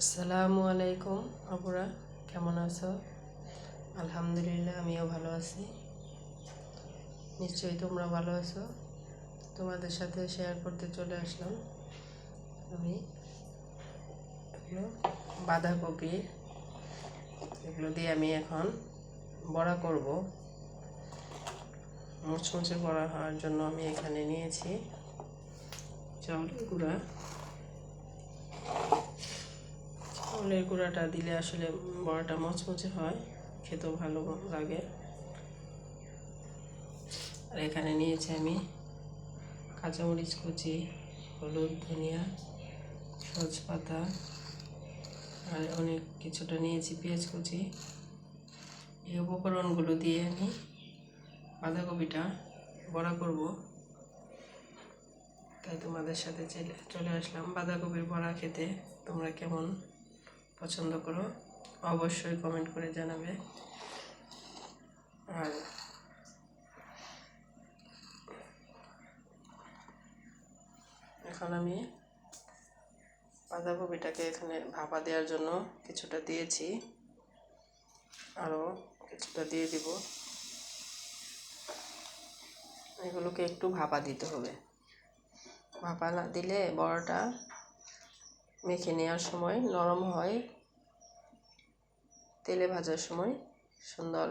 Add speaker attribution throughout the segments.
Speaker 1: আসসালামু আলাইকুম, আপুরা। কেমন আছো? আলহামদুলিল্লাহ, আমিও ভালো আছি। নিশ্চয়ই তোমরা ভালো আছো। তোমাদের সাথে শেয়ার করতে চলে আসলাম আমি। বাঁধাকপি, এগুলো দিয়ে আমি এখন বড়া করব। মুচমুচে বড়া হওয়ার জন্য আমি এখানে নিয়েছি চাউলের গুঁড়া। চাউলের গুঁড়াটা দিলে আসলে বড়াটা মচমচে হয়, খেতেও ভালো লাগে। আর এখানে নিয়েছি আমি কাঁচামরিচ কুচি, হলুদ, ধনিয়া, সজপাতা, আর অনেক কিছুটা নিয়েছি পেঁয়াজ কুচি। এই উপকরণগুলো দিয়ে আমি বাঁধাকপিটা বড়া করব। তাই তোমাদের সাথে চলে আসলাম বাঁধাকপির বড়া খেতে, তোমরা কেমন? পছন্দ করো, অবশ্যই কমেন্ট করে জানাবে। আর এখন আমি বাঁধাকপিটাকে এখানে ভাপা দেওয়ার জন্য কিছুটা দিয়েছি। আরও কিছুটা দিয়ে দিব। এগুলোকে একটু ভাপা দিতে হবে। ভাপা না দিলে বড়াটা মেখে নেওয়ার সময় নরম হয়। তেলে ভাজার সময় সুন্দর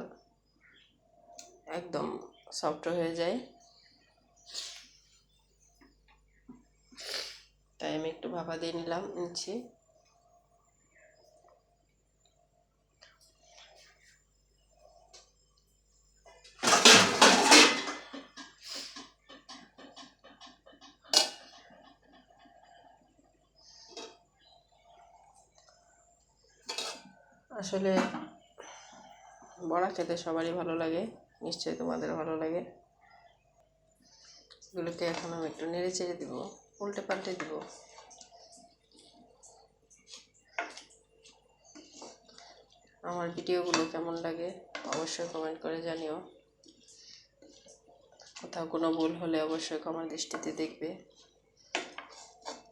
Speaker 1: একদম সফট হয়ে যায়। তাই আমি একটু ভাপা দিয়ে নিলাম, নিচ্ছি। আসলে বড়া খেতে সবারই ভালো লাগে, নিশ্চয়ই তোমাদের ভালো লাগে। এগুলোকে এখন আমি একটু নেড়ে চেড়ে দিব, উল্টে পাল্টে দিব। আমার ভিডিওগুলো কেমন লাগে অবশ্যই কমেন্ট করে জানিও। কোথাও কোনো ভুল হলে অবশ্যই ক্ষমা দৃষ্টিতে দেখবে।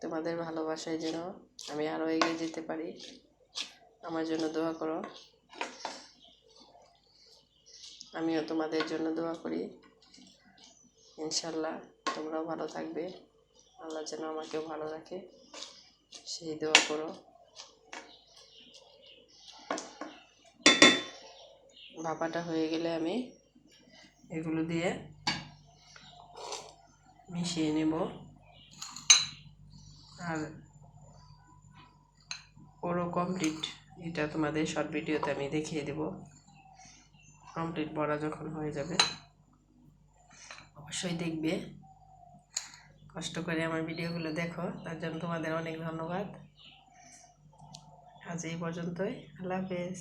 Speaker 1: তোমাদের ভালোবাসায় যেন আমি আরও এগিয়ে যেতে পারি। আমার জন্য দোয়া করো। আমিও তোমাদের জন্য দোয়া করি। ইনশাল্লাহ তোমরাও ভালো থাকবে। আল্লাহ যেন আমাকেও ভালো রাখে। সেই দোয়া করো। ভাপাটা হয়ে গেলে আমি এগুলো দিয়ে মিশিয়ে নেব। আর ওরও কমপ্লিট এটা তোমাদের শর্ট ভিডিওতে আমি দেখিয়ে দেব। কমপ্লিট বড়া যখন হয়ে যাবে, অবশ্যই দেখবে। কষ্ট করে আমার ভিডিওগুলো দেখো, তার জন্য তোমাদের অনেক ধন্যবাদ। আজ এই পর্যন্তই, আল্লাহ হাফেজ।